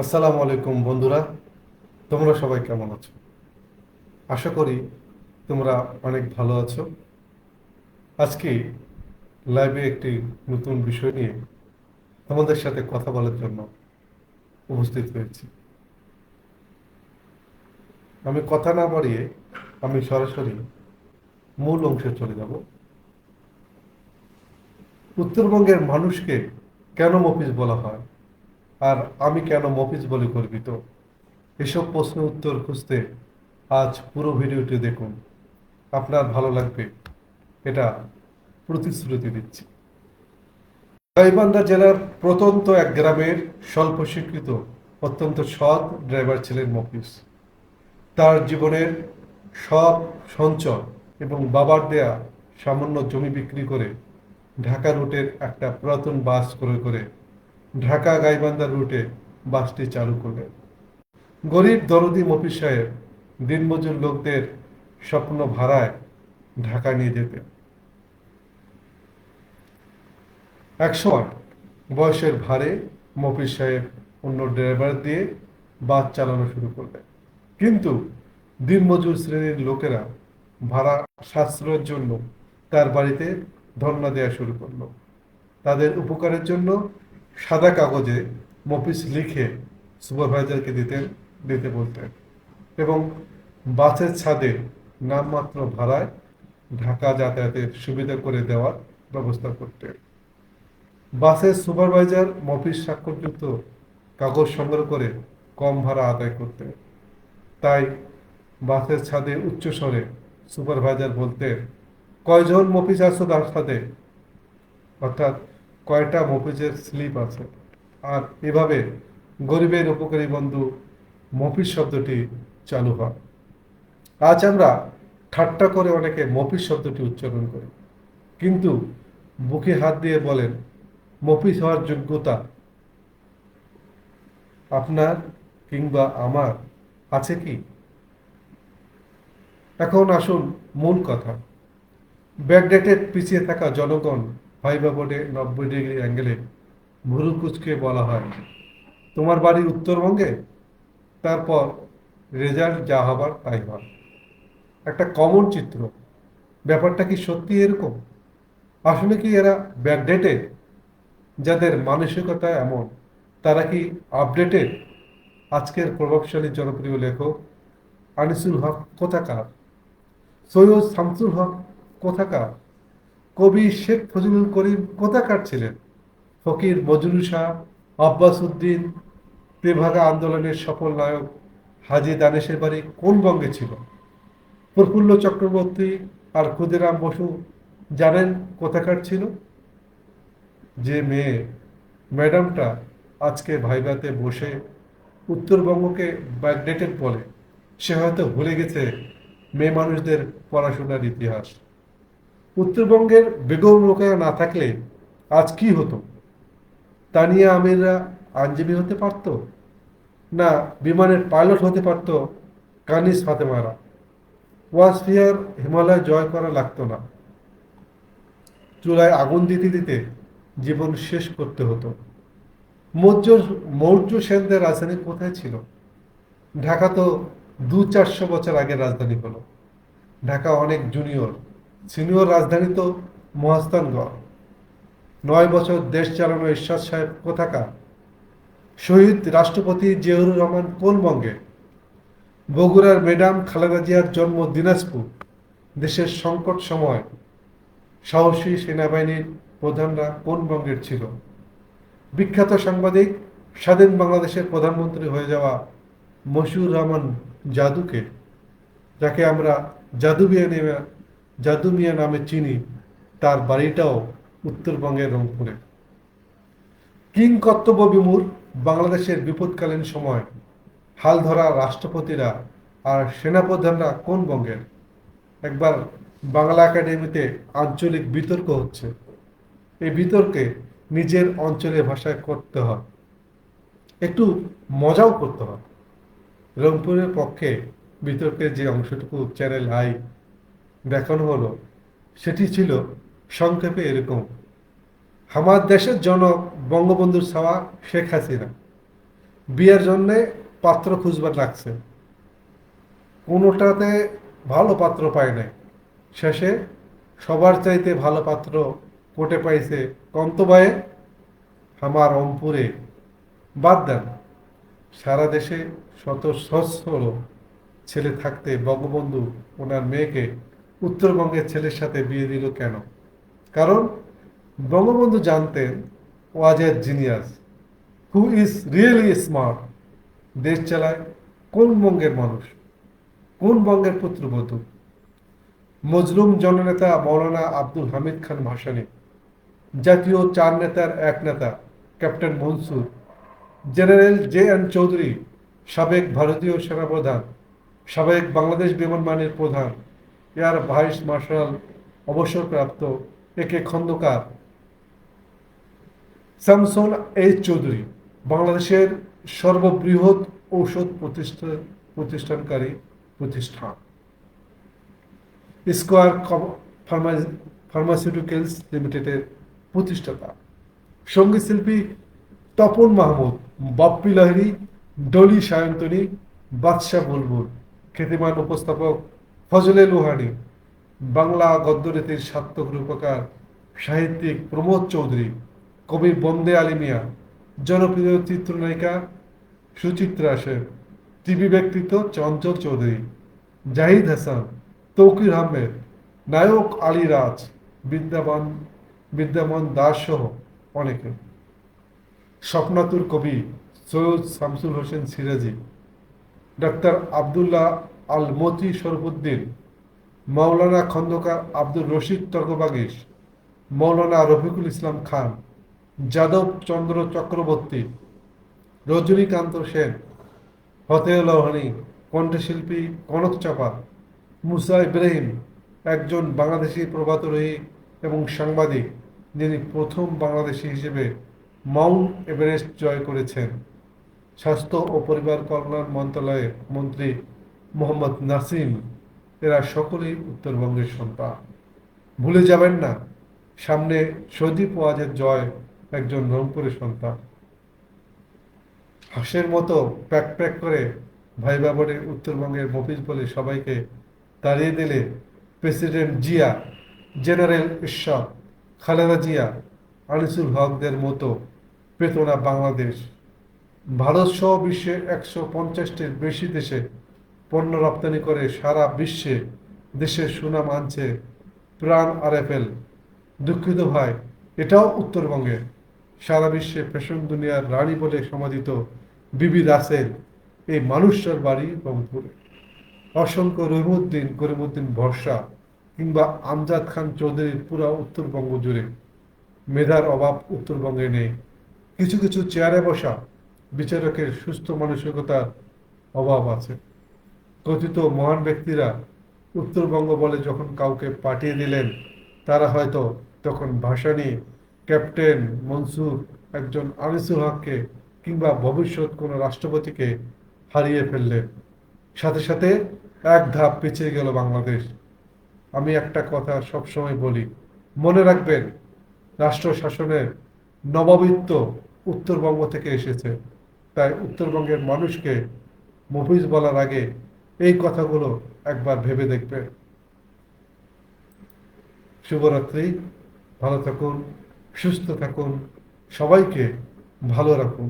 আসসালামু আলাইকুম বন্ধুরা, তোমরা সবাই কেমন আছো? আশা করি তোমরা অনেক ভালো আছো। আজকে লাইভে একটি নতুন বিষয় নিয়ে তোমাদের সাথে কথা বলার জন্য উপস্থিত হয়েছি। আমি কথা না বাড়িয়ে আমি সরাসরি মূল অংশে চলে যাব। উত্তরবঙ্গের মানুষকে কেন মফিজ বলা হয়? আর আমি কেন মফিজ বলে গর্বিত? এসব প্রশ্নের উত্তর খুঁজতে আজ পুরো ভিডিওটি দেখুন। আপনার ভালো লাগবে, এটা প্রতিশ্রুতি দিচ্ছি। গাইবান্ধা জেলার প্রত্যন্ত এক গ্রামের স্বল্প শিক্ষিত, অত্যন্ত সৎ ড্রাইভার ছিলেন মফিজ। তার জীবনের সব সঞ্চয় এবং বাবার দেয়া সামান্য জমি বিক্রি করে ঢাকা রুটের একটা পুরাতন বাস করে করে ঢাকা গাইবান্ধা রুটে বাসটি চালু করলেন গরিব দরদি মফিজ সাহেব দিনমজুর লোকদের স্বপ্ন ভাড়ায় ঢাকা নিয়ে যেতেন। একসময় বয়সের ভারে মফিজ সাহেব অন্য ড্রাইভার দিয়ে বাস চালানো শুরু করলেন কিন্তু দিনমজুর শ্রেণির লোকেরা ভাড়া সাশ্রয়ের জন্য তার বাড়িতে ধর্ণা দেওয়া শুরু করল। তাদের উপকারের জন্য সাদা কাগজে মফিস লিখে সুপারভাইজারকে দিতেন দিতে বলতেন এবং বাসের ছাদে নামমাত্র ভাড়ায় ঢাকা যাতায়াতের সুবিধা করে দেওয়ার ব্যবস্থা করতেন। বাসের সুপারভাইজার মফিস স্বাক্ষরযুক্ত কাগজ সংগ্রহ করে কম ভাড়া আদায় করতেন। তাই বাসের ছাদে উচ্চস্বরে সুপারভাইজার বলতেন, কয়জন মফিস আছো তার সাথে? অর্থাৎ কয়টা মফিজের স্লিপ আছে? আর এভাবে গরিবের উপকারী বন্ধু মফিজ শব্দটি চালু হয়। আজ আমরা ঠাট্টা করে অনেকে মফিজ শব্দটি উচ্চারণ করি। কিন্তু বুকে হাত দিয়ে বলেন, মফিজ হওয়ার যোগ্যতা আপনার কিংবা আমার আছে কি? এখন আসুন মূল কথা। ব্যাকডেটেড পিছিয়ে থাকা জনগণ ভাইবা বোর্ডে নব্বই ডিগ্রি অ্যাঙ্গেলে ভুরু কুচকে বলা হয়। তোমার বাড়ি উত্তরবঙ্গে? তারপর রেজাল্ট যা হবার তাই হয়। একটা কমন চিত্র। ব্যাপারটা কি সত্যি এরকম? আসলে কি এরা ব্যাকডেটেড যাদের মানসিকতা এমন, তারা কি আপডেটেড আজকের প্রভাবশালী জনপ্রিয় লেখক আনিসুল হক কোথাকার? সৈয়দ শামসুল হক কোথাকার? কবি শেখ ফজলুল করিম কোথাকার ছিলেন? ফকির মজরু শাহ আব্বাস উদ্দিন তেভাগা আন্দোলনের সফল নায়ক হাজি দানেশের বাড়ি কোন বঙ্গে ছিল? প্রফুল্ল চক্রবর্তী আর ক্ষুদিরাম বসু জানেন কোথাকার ছিল? যে মেয়ে ম্যাডামটা আজকে ভাইভাতে বসে উত্তরবঙ্গকে ব্যাকডেটেড বলে, সে হয়তো ভুলে গেছে মেয়ে মানুষদের পড়াশোনার ইতিহাস। উত্তরবঙ্গের বেগম রোকেয়া না থাকলে আজ কি হতো? তানিয়া আমিররা আইনজীবী হতে পারত? না, বিমানের পাইলট হতে পারত কানিস ফাতেমারা। ওয়াসফিয়ার হিমালয় জয় করা লাগতো না। চুলায় আগুন দিতে দিতে জীবন শেষ করতে হতো। মৌর্য মৌর্য সেনদের রাজধানী কোথায় ছিল? ঢাকা তো দু চারশো বছর আগে রাজধানী হলো। ঢাকা অনেক জুনিয়র সিনিয়র রাজধানী তো মহাস্থানগড় নয় বছর দেশ চালানো ঈশ্বর সাহেব কোথাকার? শহীদ রাষ্ট্রপতি জিয়াউর রহমান কোন বঙ্গে? বগুড়ার ম্যাডাম খালেদা জিয়ার জন্ম দিনাজপুর, দেশের সংকট সময়। সাহসী সেনাবাহিনীর প্রধানরা কোন বঙ্গের ছিল? বিখ্যাত সাংবাদিক, স্বাধীন বাংলাদেশের প্রধানমন্ত্রী হয়ে যাওয়া মশিউর রহমান জাদুকে, যাকে আমরা জাদু মিয়া নেমে জাদু মিয়া নামে চিনি, তার বাড়িটাও উত্তরবঙ্গের রংপুরে। কিং কর্তব্য বিমূর, বাংলাদেশের বিপদকালীন সময় হাল ধরা রাষ্ট্রপতিরা আর সেনাপ্রধানরা কোন বঙ্গের? একবার বাংলা একাডেমিতে আঞ্চলিক বিতর্ক হচ্ছে। এই বিতর্কে নিজের অঞ্চলের ভাষায় করতে হয়। একটু মজাও করতে হয়। রংপুরের পক্ষে বিতর্কের যে অংশটুকু চ্যানেল আই দেখানো হলো, সেটি ছিল সংক্ষেপে এরকম। আমার দেশের জনক বঙ্গবন্ধুর ছাওয়া শেখ হাসিনা। বিয়ের জন্যে পাত্র খুঁজবার লাগছে। কোনোটাতে ভালো পাত্র পায় নাই। শেষে সবার চাইতে ভালো পাত্র কোটে পাইছে কন্তবায়ে। আমার অম্পুরে বাদ দেন। সারা দেশে শত সহস্র ছেলে থাকতে বঙ্গবন্ধু ওনার মেয়েকে উত্তরবঙ্গের ছেলের সাথে বিয়ে দিল কেন? কারণ বঙ্গবন্ধু জানতেন was a genius who is really smart দেশ চালায় কোন বঙ্গের মানুষ, কোন বঙ্গের পুত্রবধূ? মজলুম জননেতা মৌলানা আব্দুল হামিদ খান ভাসানী, জাতীয় চার নেতার এক নেতা, captain Mansur, general J N Chowdhury, সাবেক ভারতীয় সেনাপ্রধান, সাবেক বাংলাদেশ বিমান বাহিনীর প্রধান এয়ার ভাইস মার্শাল অবসরপ্রাপ্ত A K Khandakar. Samson H Chowdhury, বাংলাদেশের সর্ববৃহৎ ঔষধ প্রতিষ্ঠা প্রতিষ্ঠানকারী প্রতিষ্ঠান। স্কোয়ার ফার্মাসিউটিক্যালস লিমিটেডের প্রতিষ্ঠাতা। সংগীত শিল্পী তপন মাহমুদ, বাপ্পি লাহিড়ী, ডলি সায়ন্তনী, বাদশাহ বুলবুল। খ্যাতিমান উপস্থাপক ফজলে লোহানি, বাংলা গদ্যরীতির সার্থক রূপকার, সাহিত্যিক প্রমোদ চৌধুরী, কবি বন্দে আলী মিয়া, জনপ্রিয় চিত্রনায়িকা সুচিত্রা সেন, টিভি ব্যক্তিত্ব চঞ্চল চৌধুরী, জাহিদ হাসান, তৌকির আহমেদ, নায়ক আলী রাজ, বিদ্যাবান বিদ্যামান দাস সহ অনেকে। স্বপ্নাতুর কবি সৈয়দ শামসুল হোসেন সিরাজি, ডাক্তার আবদুল্লাহ আল মতি শরফুদ্দিন, মাওলানা খন্দকার আব্দুর রশিদ তর্কবাগিস মৌলানা রফিকুল ইসলাম খান, যাদব চন্দ্র চক্রবর্তী, রজনীকান্ত সেন, ফতেহ লোহানি, কণ্ঠশিল্পী কনক চাপা মুসা ইব্রাহিম, একজন বাংলাদেশি প্রভাতরোহী এবং সাংবাদিক, যিনি প্রথম বাংলাদেশি হিসেবে মাউন্ট এভারেস্ট জয় করেছেন। স্বাস্থ্য ও পরিবার কল্যাণ মন্ত্রণালয়ের মন্ত্রী মোহাম্মদ নাসিম, এরা সকলেই উত্তরবঙ্গের সন্তান। ভুলে যাবেন না, সামনে সদীপ ওয়াজের জয় একজন রংপুরের সন্তান। হাঁসের মতো প্যাক প্যাক করে ভাই বাবরে উত্তরবঙ্গের মফিজ বলে সবাইকে তাড়িয়ে দিলে প্রেসিডেন্ট জিয়া, জেনারেল ঈশ্বর, খালেদা জিয়া, আনিসুল হকদের মতো পেত না বাংলাদেশ। ভারত সহ বিশ্বের একশো পঞ্চাশটির বেশি দেশে পণ্য রপ্তানি করে সারা বিশ্বে দেশের সুনাম আনছে প্রাণ আরএফএল। দুঃখিত ভাই, এটাও উত্তরবঙ্গে। সারা বিশ্বে ফ্যাশন দুনিয়ার রানী বলে সমাদিত বিবি রাসেল, এই মানুষটার বাড়ি রংপুরে। অসংখ্য রহিমুদ্দিন করিমুদ্দিন ভরসা কিংবা আমজাদ খান চৌধুরীর পুরা উত্তরবঙ্গ জুড়ে। মেধার অভাব উত্তরবঙ্গে নেই। কিছু কিছু চেয়ারে বসা বিচারকের সুস্থ মানসিকতার অভাব আছে। কথিত মহান ব্যক্তিরা উত্তরবঙ্গ বলে যখন কাউকে পাঠিয়ে দিলেন, তারা হয়তো তখন ভাসানী, ক্যাপ্টেন মনসুর, একজন আনিসুল হককে কিংবা ভবিষ্যৎ কোনো রাষ্ট্রপতিকে হারিয়ে ফেললেন। সাথে সাথে এক ধাপ পিছিয়ে গেল বাংলাদেশ। আমি একটা কথা সবসময় বলি, মনে রাখবেন, রাষ্ট্র শাসনের নবাবিত্ব উত্তরবঙ্গ থেকে এসেছে। তাই উত্তরবঙ্গের মানুষকে মফিজ বলার আগে এই কথাগুলো একবার ভেবে দেখবে। শুভরাত্রি ভালো থাকুন সুস্থ থাকুন সবাইকে ভালো রাখুন।